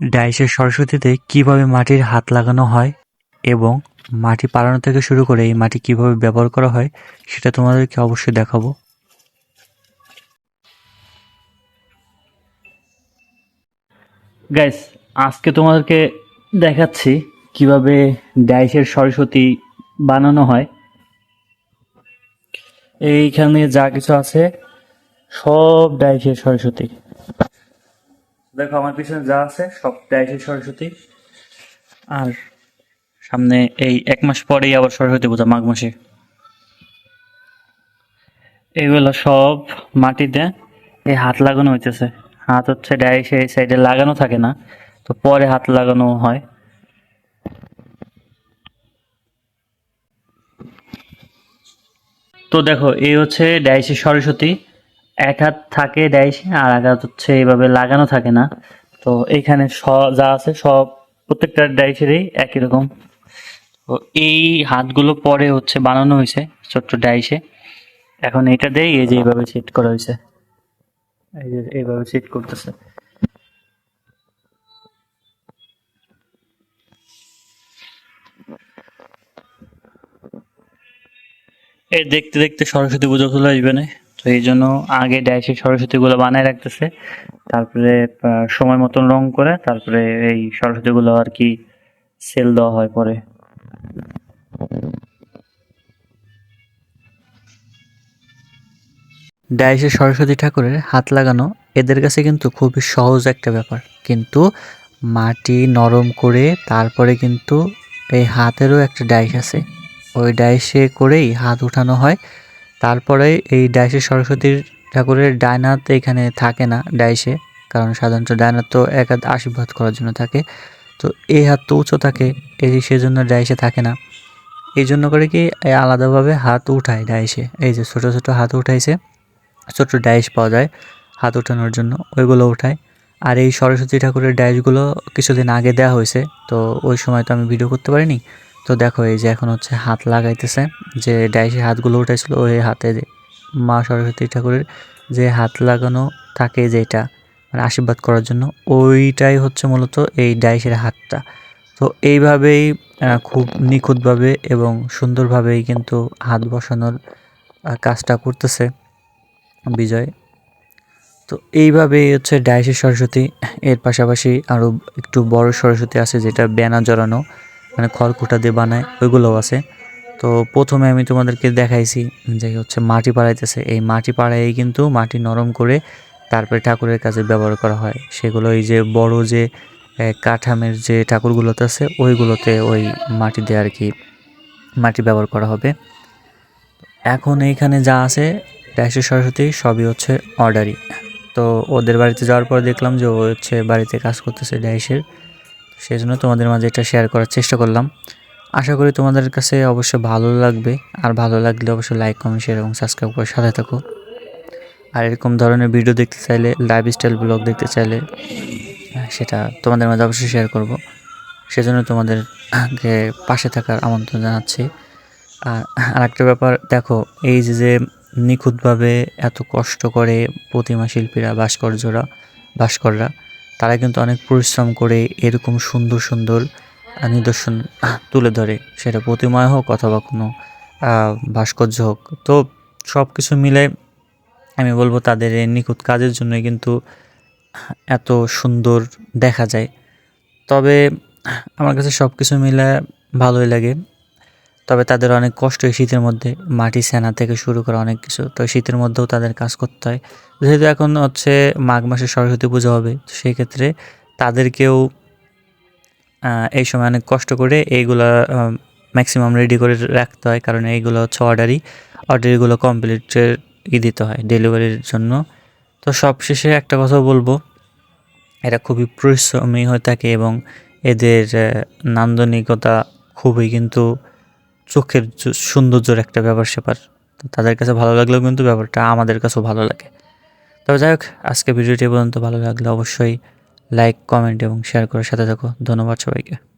ডাইসের সরস্বতীতে কীভাবে মাটির হাত লাগানো হয় এবং মাটি পালানো থেকে শুরু করে এই মাটি কীভাবে ব্যবহার করা হয়, সেটা তোমাদেরকে অবশ্যই দেখাবো। গাইস আজকে তোমাদেরকে দেখাচ্ছি কীভাবে ডাইসের সরস্বতী বানানো হয়। এইখানে যা কিছু আছে, সব ডাইসের সরস্বতী। দেখো আমার পিছনে যা আছে, সব ডাইসের সরস্বতী। আর সামনে এই এক মাস পরেই আবার সরস্বতী পূজা, মাঘ মাসে। এগুলো সব মাটিতে এই হাত লাগানো হইতেছে। হাত হচ্ছে ডাইসে এই সাইডে লাগানো থাকে না, তো পরে হাত লাগানো হয়। তো দেখো, এই হচ্ছে ডাইসে সরস্বতী এক হাত থাকে ডাইসে আর এক হাত হচ্ছে এইভাবে লাগানো থাকে না। তো এইখানে স, যা আছে সব প্রত্যেকটা ডাইসেরই একই রকম। তো এই হাতগুলো পরে হচ্ছে বানানো হয়েছে, ছোট্ট ডাইসে। এখন এটা দিয়ে এই যে এইভাবে সেট করা হয়েছে। এই যে এইভাবে সেট করতেছে। এই দেখতে দেখতে সরস্বতী পুজো চলে আসবে না? তো এই জন্য আগে ডাইসে সরস্বতী গুলো বানায় রাখতেছে। তারপরে সময় মতন রং করে তারপরে এই সরস্বতী গুলো আর কি সেল দেওয়া হয় পরে। ডাইসে সরস্বতী ঠাকুরের হাত লাগানো এদের কাছে কিন্তু খুবই সহজ একটা ব্যাপার। কিন্তু মাটি নরম করে তারপরে কিন্তু এই হাতেরও একটা ডাইস আছে। ওই ডাইসে করেই হাত উঠানো হয়। তারপরে এই ডাইসে সরস্বতীর ঠাকুরের ডায়নাত এখানে থাকে না ডাইসে, কারণ সাধারণত ডায়নাত তো এক হাত আশীর্বাদ করার জন্য থাকে। তো এই হাত তো উঁচু থাকে, এই সেজন্য ডাইসে থাকে না। এই জন্য করে কি আলাদাভাবে হাত উঠায় ডাইসে। এই যে ছোট ছোট হাত উঠাইছে, ছোট ডাইস পাওয়া যায় হাত উঠানোর জন্য, ওইগুলো উঠায়। আর এই সরস্বতী ঠাকুরের ডাইসগুলো কিছুদিন আগে দেওয়া হয়েছে, তো ওই সময় তো আমি ভিডিও করতে পারিনি। তো দেখো, এই যে এখন হচ্ছে হাত লাগাইতেছে, যে ডাইসে হাতগুলো উঠাইছিল, ওই হাতে মা সরস্বতী ঠাকুরের যে হাত লাগানো থাকে যেটা মানে আশীর্বাদ করার জন্য, ওইটাই হচ্ছে মূলত এই ডাইসের হাতটা। তো এইভাবেই খুব নিখুঁতভাবে এবং সুন্দরভাবেই কিন্তু হাত বসানোর কাজটা করতেছে বিজয়। তো এইভাবেই হচ্ছে ডাইসের সরস্বতী, এর পাশাপাশি আরও একটু বড় সরস্বতী আছে, যেটা ব্যানা জড়ানো। মানে খড়কুটা দিয়ে বানায়, ওইগুলোও আছে। তো প্রথমে আমি তোমাদেরকে দেখাইছি যে হচ্ছে মাটি পাড়াইতেছে। এই মাটি পাড়াই কিন্তু মাটি নরম করে তারপরে ঠাকুরের কাছে ব্যবহার করা হয়। সেগুলো এই যে বড় যে কাঠামের যে ঠাকুরগুলোতে আছে, ওইগুলোতে ওই মাটি দিয়ে আর কি মাটি ব্যবহার করা হবে। এখন এইখানে যা আছে ডাইসের সরস্বতী, সবই হচ্ছে অর্ডারই তো ওদের বাড়িতে যাওয়ার পর দেখলাম যে ও হচ্ছে বাড়িতে কাজ করতেছে ডাইসের সেই জন্য তোমাদের মাঝে এটা শেয়ার করার চেষ্টা করলাম। আশা করি তোমাদের কাছে অবশ্যই ভালো লাগবে। আর ভালো লাগলে অবশ্যই লাইক কমেন্ট শেয়ার এবং সাবস্ক্রাইব করে সাথে থাকো। আর এরকম ধরনের ভিডিও দেখতে চাইলে লাইফস্টাইল ব্লগ দেখতে চাইলে সেটা তোমাদের মাঝে অবশ্যই শেয়ার করব। সেজন্য তোমাদেরকে পাশে থাকার আমন্ত্রণ জানাচ্ছি। আর আরেকটা ব্যাপার, দেখো, এই যে যে নিখুঁতভাবে এত কষ্ট করে প্রতিমা শিল্পীরা, ভাস্কর্যরা, ভাস্কররা তারা কিন্তু অনেক পরিশ্রম করে এরকম সুন্দর সুন্দর নিদর্শন তুলে ধরে। সেটা প্রতিমায় হোক অথবা কোনো ভাস্কর্য হোক। তো সব কিছু মিলে আমি বলব তাদের নিখুঁত কাজের জন্যই কিন্তু এত সুন্দর দেখা যায়। তবে আমার কাছে সব কিছু মিলে ভালোই লাগে। তবে তাদের অনেক কষ্ট এই শীতের মধ্যে, মাটি, সেনা থেকে শুরু করা অনেক কিছু। তো শীতের মধ্যেও তাদের কাজ করতে হয়। যেহেতু এখন হচ্ছে মাঘ মাসে সরস্বতী পুজো হবে, তো সেই ক্ষেত্রে তাদেরকেও এই সময় অনেক কষ্ট করে এইগুলা ম্যাক্সিমাম রেডি করে রাখতে হয়। কারণ এইগুলো হচ্ছে অর্ডারই অর্ডারিগুলো কমপ্লিটের ই দিতে হয় ডেলিভারির জন্য। তো সবশেষে একটা কথা বলব, এরা খুবই পরিশ্রমী হয়ে থাকে এবং এদের নান্দনিকতা খুবই কিন্তু চোখের সৌন্দর্যর একটা ব্যাপার স্যাপার। তাদের কাছে ভালো লাগলেও কিন্তু ব্যাপারটা আমাদের কাছেও ভালো লাগে। তবে যাই হোক, আজকে ভিডিওটি পর্যন্ত ভালো লাগলে অবশ্যই লাইক কমেন্ট এবং শেয়ার করার সাথে থাকো। ধন্যবাদ সবাইকে।